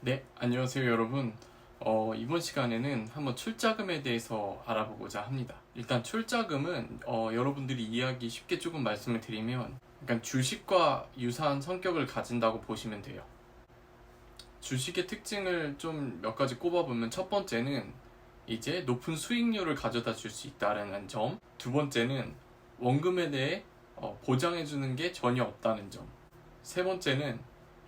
네, 안녕하세요 여러분. 어, 이번 시간에는 한번 출자금에 대해서 알아보고자 합니다. 일단 출자금은 어, 여러분들이 이해하기 쉽게 조금 말씀을 드리면 약간 주식과 유사한 성격을 가진다고 보시면 돼요. 주식의 특징을 좀 몇 가지 꼽아보면 첫 번째는 이제 높은 수익률을 가져다 줄 수 있다는 점. 두 번째는 원금에 대해 어, 보장해주는 게 전혀 없다는 점. 세 번째는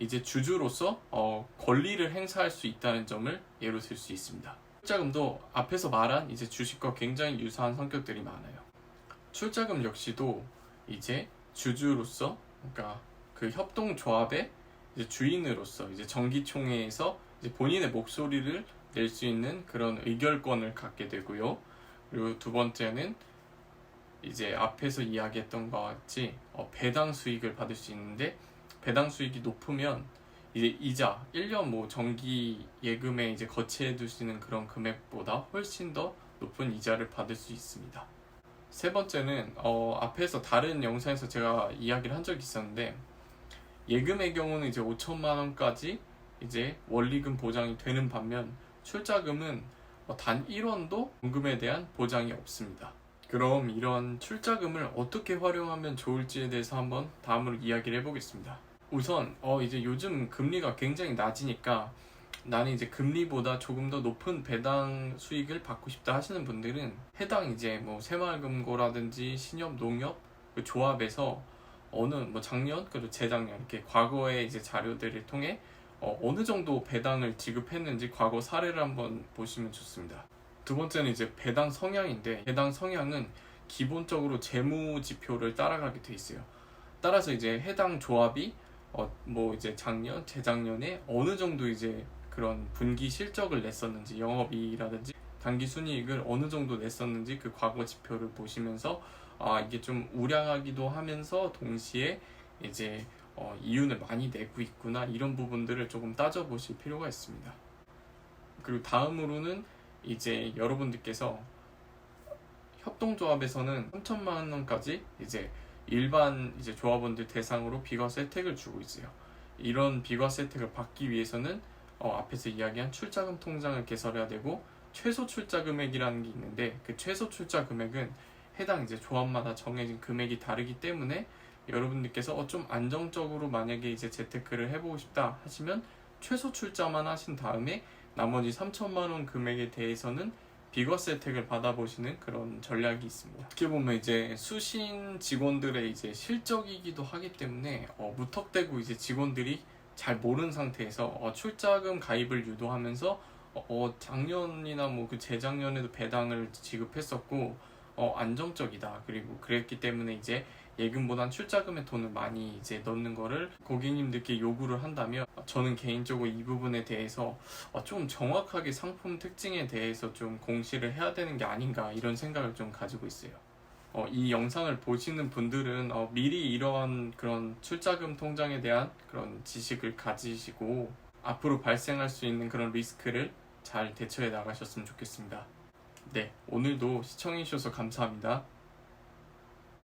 이제 주주로서 어, 권리를 행사할 수 있다는 점을 예로 들 수 있습니다. 출자금도 앞에서 말한 이제 주식과 굉장히 유사한 성격들이 많아요. 출자금 역시도 이제 주주로서 그러니까 그 협동조합의 이제 주인으로서 이제 정기총회에서 이제 본인의 목소리를 낼 수 있는 그런 의결권을 갖게 되고요. 그리고 두 번째는 이제 앞에서 이야기했던 것과 같이 어, 배당 수익을 받을 수 있는데 배당 수익이 높으면 이제 이자 1년 뭐 정기 예금에 이제 거치해 두시는 그런 금액보다 훨씬 더 높은 이자를 받을 수 있습니다. 세 번째는 어, 앞에서 다른 영상에서 제가 이야기를 한 적이 있었는데 예금의 경우는 이제 5천만 원까지 이제 원리금 보장이 되는 반면 출자금은 어, 단 1원도 원금에 대한 보장이 없습니다. 그럼 이런 출자금을 어떻게 활용하면 좋을지에 대해서 한번 다음으로 이야기를 해보겠습니다. 우선 어 이제 요즘 금리가 굉장히 낮으니까 나는 이제 금리보다 조금 더 높은 배당 수익을 받고 싶다 하시는 분들은 해당 이제 뭐 새마을금고라든지 신협 농협 그 조합에서 어느 뭐 작년 그리고 재작년 이렇게 과거의 이제 자료들을 통해 어, 어느 정도 배당을 지급했는지 과거 사례를 한번 보시면 좋습니다. 두 번째는 이제 배당 성향인데 배당 성향은 기본적으로 재무 지표를 따라가게 돼 있어요. 따라서 이제 해당 조합이 어, 뭐 이제 작년, 재작년에 어느 정도 이제 그런 분기 실적을 냈었는지 영업이익이라든지 단기 순이익을 어느 정도 냈었는지 그 과거 지표를 보시면서 아 이게 좀 우량하기도 하면서 동시에 이제 어, 이윤을 많이 내고 있구나 이런 부분들을 조금 따져보실 필요가 있습니다. 그리고 다음으로는 이제 여러분들께서 협동조합에서는 3천만 원까지 이제 일반 이제 조합원들 대상으로 비과세 혜택을 주고 있어요. 이런 비과세 혜택을 받기 위해서는 어, 앞에서 이야기한 출자금 통장을 개설해야 되고 최소 출자 금액이라는 게 있는데 그 최소 출자 금액은 해당 이제 조합마다 정해진 금액이 다르기 때문에 여러분들께서 어, 좀 안정적으로 만약에 이제 재테크를 해보고 싶다 하시면 최소 출자만 하신 다음에 나머지 3천만 원 금액에 대해서는 비과세 혜택을 받아보시는 그런 전략이 있습니다. 어떻게 보면 이제 수신 직원들의 이제 실적이기도 하기 때문에 어, 무턱대고 이제 직원들이 잘 모르는 상태에서 어, 출자금 가입을 유도하면서 어, 어, 작년이나 뭐 그 재작년에도 배당을 지급했었고 어, 안정적이다. 그리고 그랬기 때문에 이제 예금보단 출자금에 돈을 많이 이제 넣는 거를 고객님들께 요구를 한다면 저는 개인적으로 이 부분에 대해서 어, 좀 정확하게 상품 특징에 대해서 좀 공시를 해야 되는 게 아닌가 이런 생각을 좀 가지고 있어요. 어, 이 영상을 보시는 분들은 어, 미리 이러한 그런 출자금 통장에 대한 그런 지식을 가지시고 앞으로 발생할 수 있는 그런 리스크를 잘 대처해 나가셨으면 좋겠습니다. 네, 오늘도 시청해주셔서 감사합니다.